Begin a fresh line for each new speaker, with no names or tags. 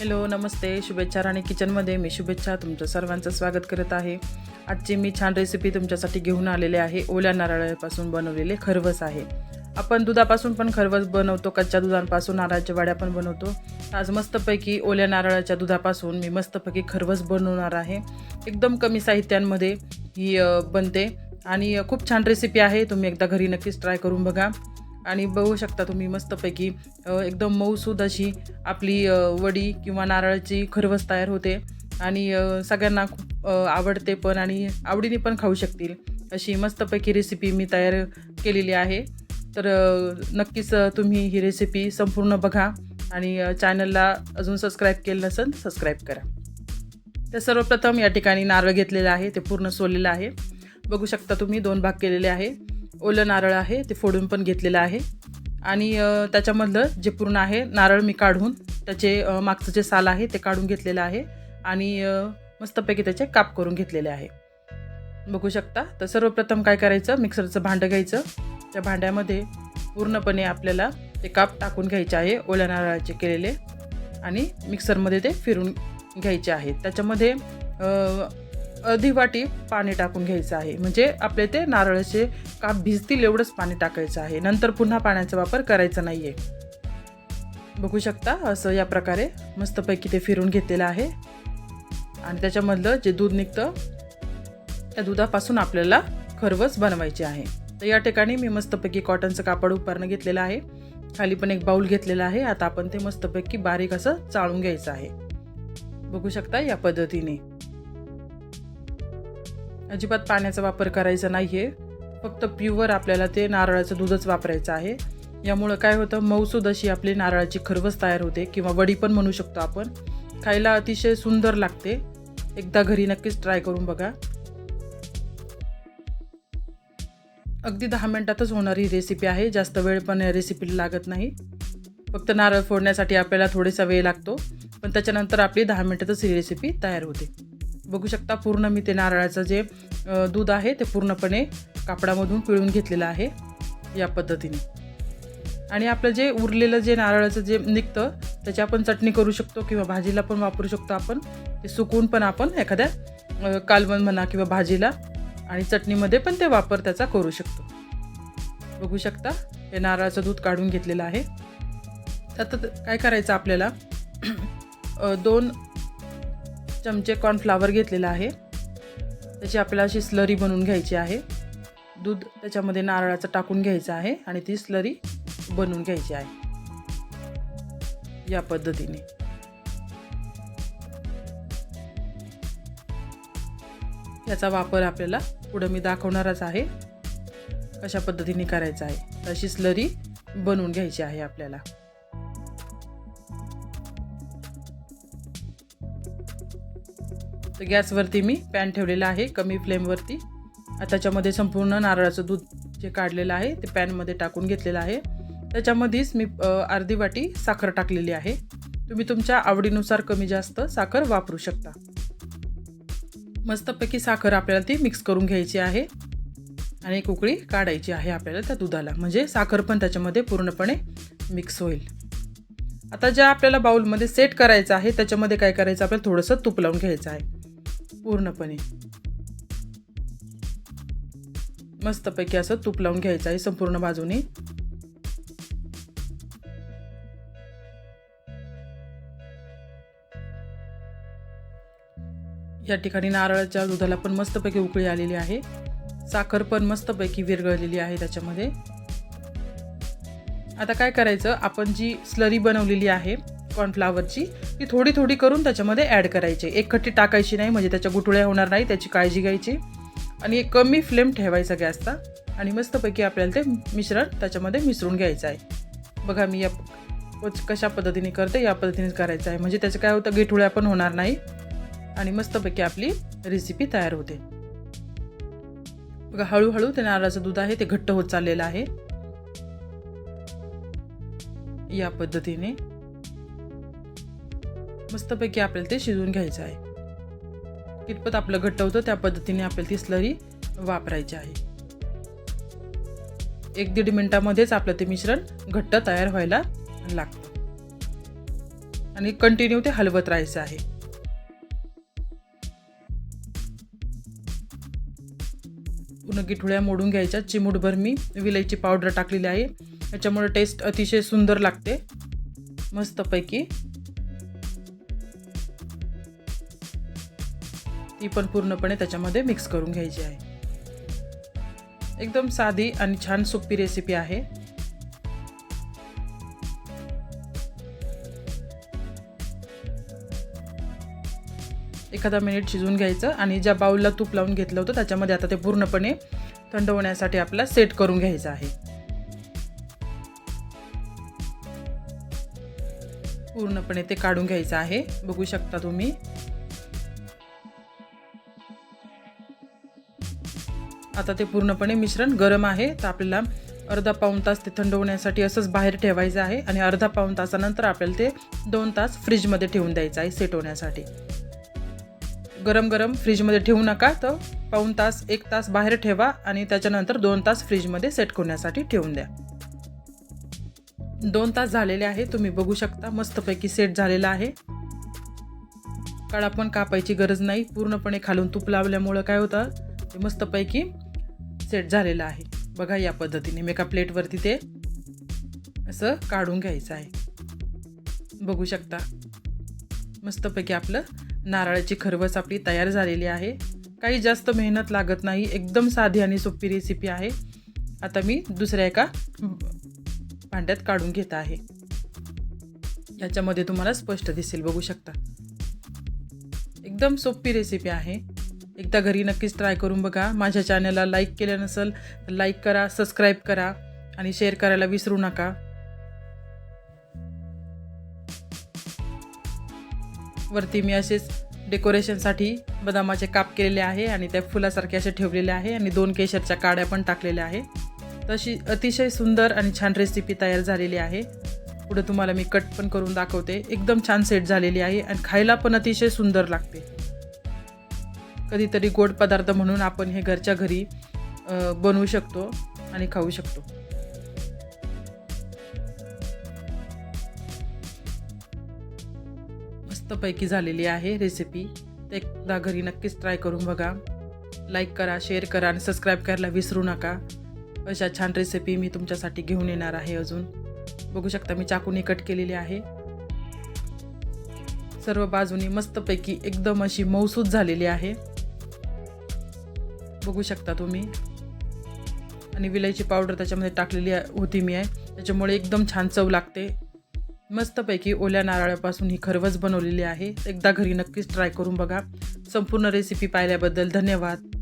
Hello नमस्ते. शुभेच्छा राणी किचनमध्ये. मी शुभेच्छा. तुमचं सर्वांचं स्वागत करत आहे. आजची मी छान रेसिपी तुमच्यासाठी घेऊन आलेले आहे. ओल्या नारळापासून बनवलेले खरवस आहे. आपण दुधापासून पण खरवस बनवतो कच्च्या दुधापासून नारळाच्या वाड्या पण बनवतो. आज मस्तपैकी ओल्या नारळाच्या दुधापासून मी मस्तपैकी खरवस बनवणार आहे. एकदम कमी साहित्यांमध्ये ही बनते. आणि खूप छान रेसिपी आहे. तुम्ही एकदा घरी नक्कीच ट्राय करून बघा. आणि बघू शकता तुम्ही मस्तपैकी एकदम मऊसूद अशी आपली वडी किंवा नारळाची खरवस तयार होते. आणि सगळ्यांना खूप आवडते पण आणि आवडीने पण खाऊ शकतील. अशी मस्तपैकी रेसिपी मी तयार केलेली आहे. तर नक्कीच तुम्ही ही रेसिपी संपूर्ण बघा आणि चॅनलला अजून सबस्क्राईब केलं नसेल सबस्क्राईब करा. तर सर्वप्रथम या ठिकाणी नारळ घेतलेलं आहे ते पूर्ण सोललेलं आहे. बघू शकता तुम्ही दोन भाग केलेले आहे. ओलं नारळ आहे ते फोडून पण घेतलेलं आहे. आणि त्याच्यामधलं जे पूर्ण आहे नारळ मी काढून त्याचे मागचं जे साल आहे ते काढून घेतलेलं आहे. आणि मस्तपैकी त्याचे काप करून घेतलेले आहे. बघू शकता. तर सर्वप्रथम काय करायचं? मिक्सरचं भांडं घ्यायचं. त्या भांड्यामध्ये पूर्णपणे आपल्याला ते काप टाकून घ्यायचे आहे ओल्या नारळाचे केलेले. आणि मिक्सरमध्ये ते फिरून घ्यायचे आहे. त्याच्यामध्ये अर्धी वाटी पाणी टाकून घ्यायचं आहे. म्हणजे आपले ते नारळाचे काप भिजतील एवढंच पाणी टाकायचं आहे. नंतर पुन्हा पाण्याचा वापर करायचा नाही आहे बघू शकता असं या प्रकारे मस्तपैकी ते फिरून घेतलेलं आहे. आणि त्याच्यामधलं जे दूध निघतं त्या दुधापासून आपल्याला खरवस बनवायचे आहे. तर या ठिकाणी मी मस्तपैकी कॉटनचं कापड उपरणं घेतलेलं आहे. खाली पण एक बाऊल घेतलेला आहे. आता आपण ते मस्तपैकी बारीक असं चाळून घ्यायचं आहे. बघू शकता या पद्धतीने. अजिबात पाण्याचा वापर करायचा नाही आहे फक्त प्युअर आपल्याला ते नारळाचं दूधच वापरायचं आहे. यामुळं काय होतं मऊसूद अशी आपली नारळाची खरवस तयार होते किंवा वडी पण म्हणू शकतो आपण. खायला अतिशय सुंदर लागते. एकदा घरी नक्कीच ट्राय करून बघा. अगदी दहा मिनटातच होणारी रेसिपी आहे. जास्त वेळ पण या रेसिपीला लागत नाही. फक्त नारळ फोडण्यासाठी आपल्याला थोडासा वेळ लागतो. पण त्याच्यानंतर आपली दहा मिनटातच ही रेसिपी तयार होते. बघू शकता पूर्ण मी ते नारळाचं जे दूध आहे ते पूर्णपणे कापडामधून पिळून घेतलेलं आहे या पद्धतीने. आणि आपलं जे उरलेलं जे नारळाचं जे निघतं त्याची आपण चटणी करू शकतो किंवा भाजीला पण वापरू शकतो आपण. ते सुकवून पण आपण एखाद्या कालवण म्हणा किंवा भाजीला आणि चटणीमध्ये पण ते वापर त्याचा करू शकतो. बघू शकता हे नारळाचं दूध काढून घेतलेलं आहे. आता काय करायचं आपल्याला? दोन चमचे कॉर्नफ्लावर घेतलेला आहे. त्याची आपल्याला अशी स्लरी बनवून घ्यायची आहे. दूध त्याच्यामध्ये नारळाचं टाकून घ्यायचं आहे आणि ती स्लरी बनवून घ्यायची आहे. या पद्धतीने. याचा वापर आपल्याला पुढं मी दाखवणारच आहे. कशा पद्धतीने करायचा आहे. तशी स्लरी बनवून घ्यायची आहे आपल्याला. तर गॅसवरती मी पॅन ठेवलेला आहे कमी फ्लेमवरती. त्याच्यामध्ये संपूर्ण नारळाचं दूध जे काढलेलं आहे ते पॅनमध्ये टाकून घेतलेलं आहे. त्याच्यामध्येच मी अर्धी वाटी साखर टाकलेली आहे. तुम्ही तुमच्या आवडीनुसार कमी जास्त साखर वापरू शकता. मस्तपैकी साखर आपल्याला ती मिक्स करून घ्यायची आहे. आणि एक उकळी काढायची आहे आपल्याला त्या दुधाला. म्हणजे साखर पण त्याच्यामध्ये पूर्णपणे मिक्स होईल. आता ज्या आपल्याला बाउलमध्ये सेट करायचं आहे त्याच्यामध्ये काय करायचं? आपल्याला थोडंसं तूप लावून घ्यायचं आहे. पूर्णपणे. मस्तपैकी असं तूप लावून घ्यायचं आहे संपूर्ण बाजूने. या ठिकाणी नारळाच्या दुधाला पण मस्तपैकी उकळी आलेली आहे. साखर पण मस्तपैकी विरघळलेली आहे त्याच्यामध्ये. आता काय करायचं? आपण जी स्लरी बनवलेली आहे कॉर्नफ्लावरची ती थोडी थोडी करून त्याच्यामध्ये ॲड करायची. एक खट्टी टाकायची नाही म्हणजे त्याच्या गुटुळ्या होणार नाही त्याची काळजी घ्यायची. आणि एक कमी फ्लेम ठेवायचा गॅसचा आणि मस्तपैकी आपल्याला ते मिश्रण त्याच्यामध्ये मिसळून घ्यायचं आहे. बघा मी या कशा पद्धतीने करते या पद्धतीने करायचं आहे. म्हणजे त्याचं काय होतं गेठुळ्या पण होणार नाही. आणि मस्तपैकी आपली रेसिपी तयार होते. बघा हळूहळू ते नारळाचं दूध आहे ते घट्ट होत चाललेलं आहे. या पद्धतीने मस्तपैकी आपल्याला ते शिजवून घ्यायचं आहे. कितपत आपलं घट्ट होतं त्या पद्धतीने आपल्याला ती स्लरी वापरायची आहे. एक दीड मिनटामध्येच आपलं ते मिश्रण घट्ट तयार व्हायला लागतं. आणि कंटिन्यू ते हलवत राहायचं आहे. पूर्ण गिठुळ्या मोडून घ्यायच्या. चिमूटभर मी विलायची पावडर टाकलेली आहे. याच्यामुळे टेस्ट अतिशय सुंदर लागते. मस्तपैकी ती पण पूर्णपणे त्याच्यामध्ये मिक्स करून घ्यायची आहे. एकदम साधी आणि छान सोपी रेसिपी आहे. एखादा मिनिट शिजवून घ्यायचं आणि ज्या बाऊलला तूप लावून घेतलं होतं त्याच्यामध्ये आता ते पूर्णपणे थंड होण्यासाठी आपला सेट करून घ्यायचं आहे. पूर्णपणे ते काढून घ्यायचं आहे. बघू शकता तुम्ही. आता ते पूर्णपणे मिश्रण गरम आहे. तर आपल्याला अर्धा पाऊण तास ते थंड होण्यासाठी असंच बाहेर ठेवायचं आहे आणि अर्धा पाऊण तासानंतर आपल्याला ते दोन तास फ्रीजमध्ये ठेवून द्यायचं आहे सेट होण्यासाठी. गरम गरम फ्रीजमध्ये ठेवू नका. तर पाऊण तास एक तास बाहेर ठेवा आणि त्याच्यानंतर दोन तास फ्रीजमध्ये सेट होण्यासाठी ठेवून द्या. दोन तास झालेले आहे. तुम्ही बघू शकता मस्तपैकी सेट झालेला आहे. काळा पण कापायची गरज नाही. पूर्णपणे खालून तूप लावल्यामुळं काय होतं? ते मस्तपैकी सेट झालेला आहे. बघा या पद्धतीने. मी एका प्लेटवरती ते असं काढून घ्यायचं आहे. बघू शकता. मस्तपैकी आपलं नारळाची खरवस आपली तयार झालेली आहे. काही जास्त मेहनत लागत नाही. एकदम साधी आणि सोपी रेसिपी आहे. आता मी दुसऱ्या एका भांड्यात काढून घेत आहे. याच्यामध्ये तुम्हाला स्पष्ट दिसेल. बघू शकता. एकदम सोपी रेसिपी आहे. एकदा घरी नक्कीच ट्राय करून बघा. माझ्या चॅनलला लाईक केलं नसेल तर लाईक करा सबस्क्राईब करा आणि शेअर करायला विसरू नका. वरती मी असेच डेकोरेशनसाठी बदामाचे काप केलेले आहे आणि त्या फुलासारखे असे ठेवलेले आहे आणि दोन केशरच्या काड्या पण टाकलेल्या आहे. तशी अतिशय सुंदर आणि छान रेसिपी तयार झालेली आहे. पुढे तुम्हाला मी कट पण करून दाखवते. एकदम छान सेट झालेली आहे आणि खायला पण अतिशय सुंदर लागते. कधीतरी गोड पदार्थ म्हणून आपण हे घरच्या घरी बनवू शकतो आणि खाऊ शकतो. मस्तपैकी झालेली आहे रेसिपी ते एकदा घरी नक्कीच ट्राय करून बघा. लाईक करा शेअर करा आणि सबस्क्राईब करायला विसरू नका. अशा छान रेसिपी मी तुमच्यासाठी घेऊन येणार आहे अजून. बघू शकता मी चाकूने कट केलेली आहे. सर्व बाजूनी मस्तपैकी एकदम अशी मौसूद झालेली आहे. बघू शकता तुम्ही. आणि विलायची पावडर त्याच्यामध्ये टाकलेली होती मी आहे. त्याच्यामुळे एकदम छान चव लागते. मस्तपैकी ओल्या नारळापासून ही खरवस बनवलेली आहे. एकदा घरी नक्कीच ट्राय करून बघा. संपूर्ण रेसिपी पाहिल्याबद्दल धन्यवाद.